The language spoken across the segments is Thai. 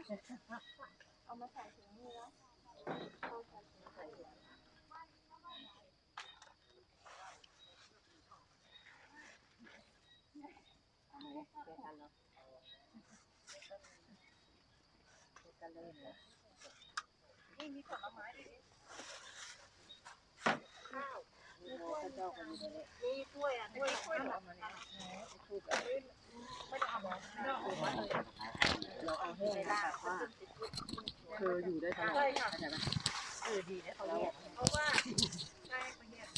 เอามาใส่ถุงมือแล้วเอาใส่ถุงใส่ถุงนี่มีผลไม้ด้วยข้าวมีกล้วยมีกล้วยอะกล้วยกล้วยหอมไม่ได้เอาหรอไม่ได้เอามาเลยเราเอาให้ได้แบบว่า คืออยู่ได้ตลอดใช่ค่ะเข้าใจไหมเออดีนะเขาแยกเพราะว่าใช่เขาแยก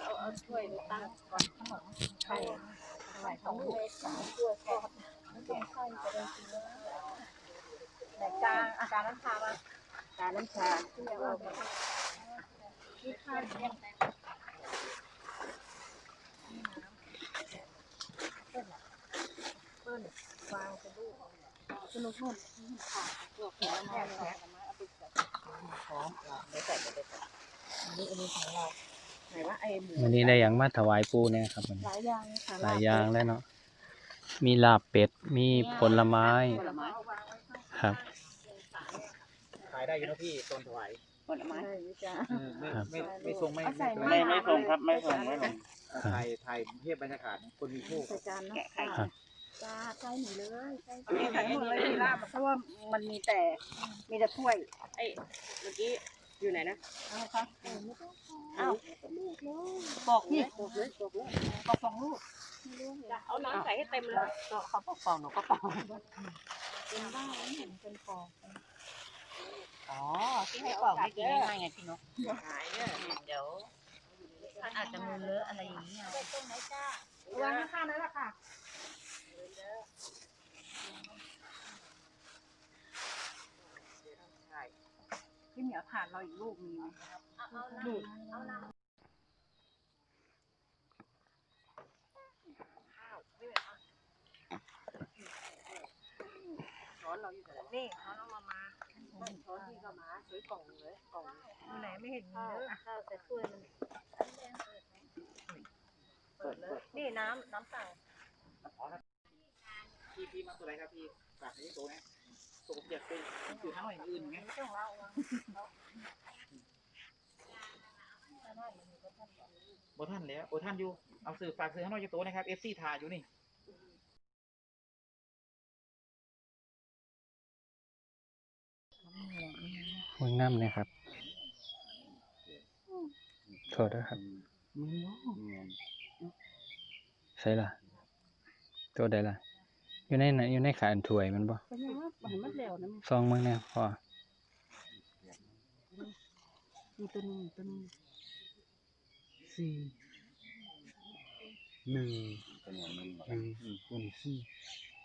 เอาเอาถ้วยตั้งก่อนขนมไข่ไข่ของลูกกล้วยทอดไม่ต้องใส่จะได้กินแล้วไหนจานอาจารย์น้ำชาบ้างกาน้ำชาที่เราไปที่ข้า วเนี่ยเปิ้ลวางเป็นลูกสนุกนุ่นค่ะตัวแข็งแข็งแข็งเอาไปใส่พร้อมไม่ใส่ก็ได้ใส่อันนี้อันนี้ของเราไหนว่าไอ้หมูวันนี้ได้หยังมาถวายปู่เนี่ยครับวันหนี้ลายอย่างค่ะหลายอย่างแล้วเนาะมีลาบเป็ด มีผลไม้ผลไม้ครับ ขายได้อยู่นะพี่ต้นถวาย ผลไม้ใช่จ้า เออไม่ไม่ไม่ทรงไม่เอาใส่ ไม่น้ำไม่ทรงครับไม่ทรงไม่ทรงถ่ายถ่ายเทียบบรรยากาศคนมีโชค ใส่จานเนาะครับ จ้าใส่หนูเลยใส่นี่ใส่หมดเลยที่ลาบเพราะว่ามันมีแต่มีแต่ถ้วยไอ้เมื่อกี้อยู่ไหนนะเอาค่ะเออไม่ต้องอ้าวลูกเลยปอกนี่ปอกเลยปอกเลยปอกสองลูกไม่รู้เหรอเอาน้ำใส่ให้เต็มเลยเขาปอกปอกหนูก็ปอกเป็นบ้าแล้วเห็นเป็นปอก อ๋อที่ให้ปอกไม่กินง่ายๆไงพี่นกหายเนี่ยเดี๋ยวมันอาจจะมือเลอะอะไรอย่างเงี้ยเป็นต้นไม้จ้าวางข้างๆนั่นแหละค่ะพี่เหมียวทานเราอีกลูกนึงดูดเอาน้ช้อนเราอยู่ไหนำนี่เขาเอามามาช้อนที่ก็มา ซื้อกล่องเลยกล่องอยู่ไหนไม่เห็นมีเลยข้าวใส่ถ้วยมันเปิดเลยนี่น้ำน้ำสั่งพี่พี่มาตัวอะไรครับพี่ฝากนี้ตัวนี้ตัวผมอยากเป็นอยู่ทั้งหน่อยอื่นไงไม่ต้องเล่าเอาโบท่านแล้วโบท่านอยู่ เอาสื่อฝากสื่อให้หน่อยจะตัวนะครับเอฟซีถ่ายอยู่นี่เมืองน้ำเนี่ยครับโทษด้วยครับมึงวะใช่ล่ะ ตัวใดล่ะ อยู่ในไหนอยู่ในขาอันถ้วยมันบ่เป็นยังไงมันมันเร็วนะซองเมืองเนี่ยพ่อมีตัวนึงตัวนึงสี่หนึ่งหนึ่งตัวนี้สี่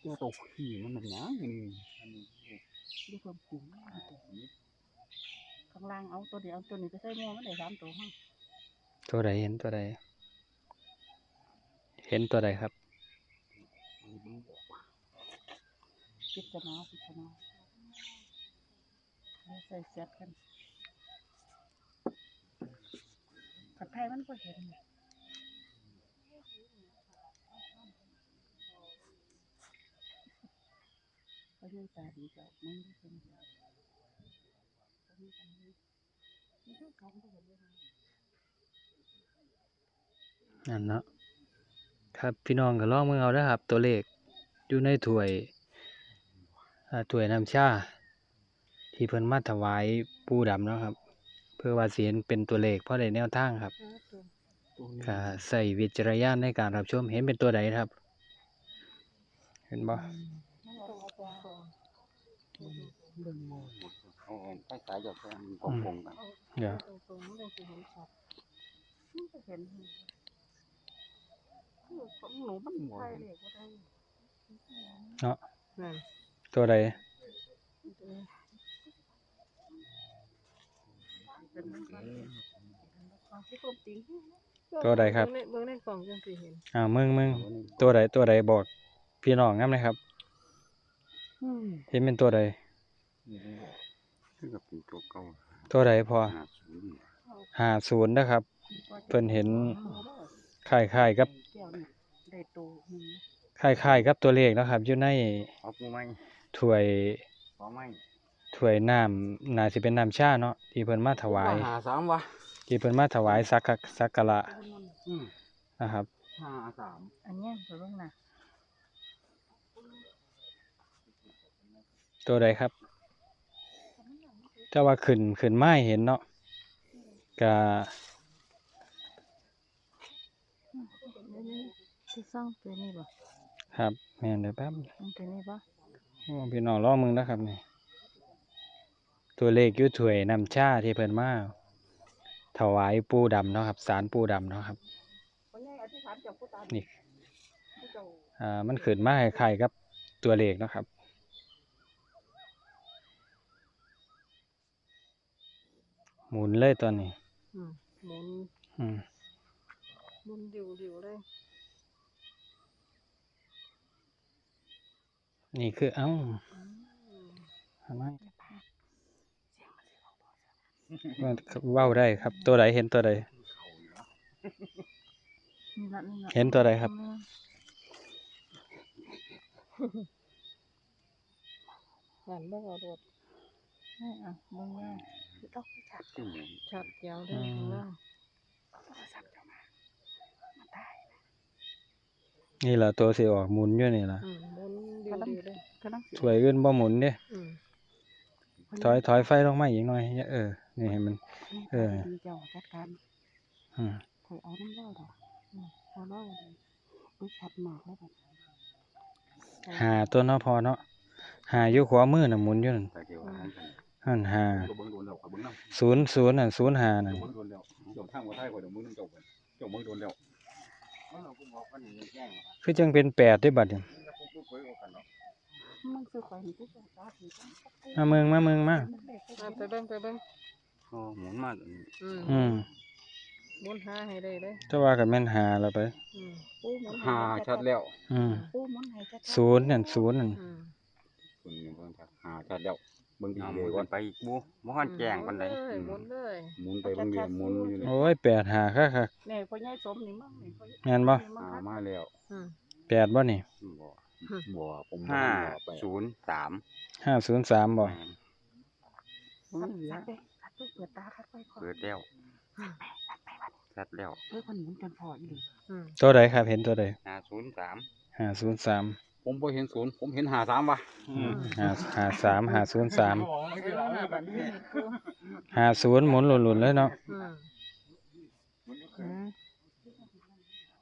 ตัวตกขี่มันมันยังอันนี้ด้วยความจริง ข้างล่างเอาตัวเดียวตัวนี้ไปใส่หม้อมันได้สามตัวห้องตัวใดเห็นตัวใดเห็นตัวใดครับพิจารณาพิจารณาแล้วใส่เซ็ตกันผัดไทยมันก็เห็นเขาเรียกตาดีจ้ะมัน ไม่เป็นจ้ะมันก็เขาไม่เห็นเลยนั่นเนาะครับพี่น้องก็ลองมือเอาเด้ครับ ตัวเลขอยู่ในถ้วยถ้วยน้ำชา ที่เพิ่นมาถวายปูดำเนาะครับ เพื่อว่าสิเห็นเป็นตัวเลขเพราะได้แนวทางครับก็ใส่วิจารณญาณในการรับชมเห็นเป็นตัวใดครับ เห็นบ่ เบิ่งโมเอาไปสายหยดกันกงกงกันเดี๋ยวตรงๆมันเลยสิเห็นชัดมันก็เห็นคือของหนูมันใช่เลยก็ได้เนาะนั่นตัวใดเป็นมันก็ของที่ผมจริงตัวใดครับเบิ่งในกล่องจังสิเห็นอ่ามึงมึงตัวใดตัวใดบอก พี่น้องนำนะครับอืมเห็นเป็นตัวใด คือกับเป็นตัวเก่าตัวใดพอหาศูนย์นะครับ เพิ่นเห็นคล้ายๆกับเดี๋ยวนี่ได้ตูหนึงคล้ายๆกับตัวเลขเนาะครับอยู่ในเอาปูไหมถ้วยขอไหมถ้วยน้ำน่าสิเป็นน้ำชาเนาะที่เพิ่นมาถวาย หาสามวะที่เพิ่นมาถวายสักกะสักการะอืมนะครับ ห้าสามอันเนี้ยไปเบิ่งน่ะตัวใดครับ แต่ว่าขึ้นขึ้นไม้เห็นเนาะก็ที่ซ่องตัวนี้บ่ครับแม่นเดี๋ยวแป๊บอันตัวนี้บ่โอ้พี่น้องรอมึงนะครับนี่ตัวเลขอยู่ถ้วยน้ำชาที่เพิ่นมาถวายปูดำเนาะครับสารปูดำเนาะครับคนใหญ่อธิษฐานเจ้าผู้ตานี่ผู้เจ้าอ่ามันขึ้นมาคล้ายๆกับตัวเลขเนาะครับ หมุนเลยตอนนี้อืมหมุนอืมหมุนดิวดิวเลย นี่คือเอ้าทำไมเว้าได้ครับ ตัวใดเห็นตัวใด นี่ละนี่ละเห็นตัวใดครับ หวานเบิ่งเอาโดดให้อะเบิ่งว่า คือต้องชัดอืมชัดยาวเด้ออืมข้างล่างนี่ล่ะตัวสิออกหมุนอยู่นี่ล่ะอืมหมุนดิวดิวเลยกำลังสิถ้วยอื่นบ่หมุนเด้อืมถอยถอยไฟลงมาอีกหน่อยเออนี่ให้มันเออมีเจ้าจัดการอืมคอยเอาน้ำเล่าดอกอืมเอาเล่าเลยอุ้ยชัดมากเลยแบบหาตัวเนาะพอเนาะหาอยู่ขวามือน่ะหมุนอยู่นั่น แต่เกี่ยวกับนั้นกัน หั่นหาตัวเบิ้งโดนแล้วขอยเบิ้งน้ำศูนย์ศูนย์นั่นศูนย์หานั่นเบิ้งโดนแล้วเจ้าทางว่าไทยข่อยเดี๋ยวมึงเจ้าก่อนเจ้าเบิ้งโดนแล้วคือจังเป็นแปดได้บัดนี่มันคือคอยนี่คือเจ้าจ้าถือกันมาเมืองมาเมืองมาอะไปเบิ่งไปเบิ่งอ๋อหมุนมาตัวนี้อืมอืมหมุนหาให้ได้เลยแต่ว่าก็แม่นหาแล้วไปอืมปูหมุนหาชัดแล้วอืมปูหมุนให้ชัดๆศูนย์นั่นศูนย์นั่นอืมคุณเบิ่งครับหาชัดแล้ว เบิ้งดีเอาหเลมุยนก่อนไปอีกบูบ่ฮันแจ้งปานใดหมุนเลยอืมหมุนเลยหมุนไปเบิ้งเดียวหมุนอยู่นี่โอ้ยแปดหาค่ะค่ะนี่พ่อใหญ่สมนี่มั่งนี่พ่อใหญ่แม่นบ่นี่มั่งหาครับมาแล้วอืม แปดบ่นี่บ่บ่ผมห้าไปศูนย์สามห้าศูนย์สามบ่แม่นชัดชัดไปชัดไปเปิดตาคัดไปก่อนเปิดแล้วชัดแล้วเฮ้ยคนหมุนจนพออีหลีอืมตัวใดครับเห็นตัวใดห้าศูนย์สามห้าศูนย์สาม ผมบ่เห็นศูนย์ผมเห็นหาสามวะห้าห้าสามห้าศูนย์สามเออน่ะบัดนี้ปูห้าศูนย์หมุนหลุนๆเลยเนาะอืมอืม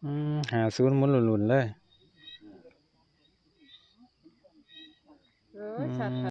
อืมห้าศูนย์หมุนหลุนๆเลย เออชัด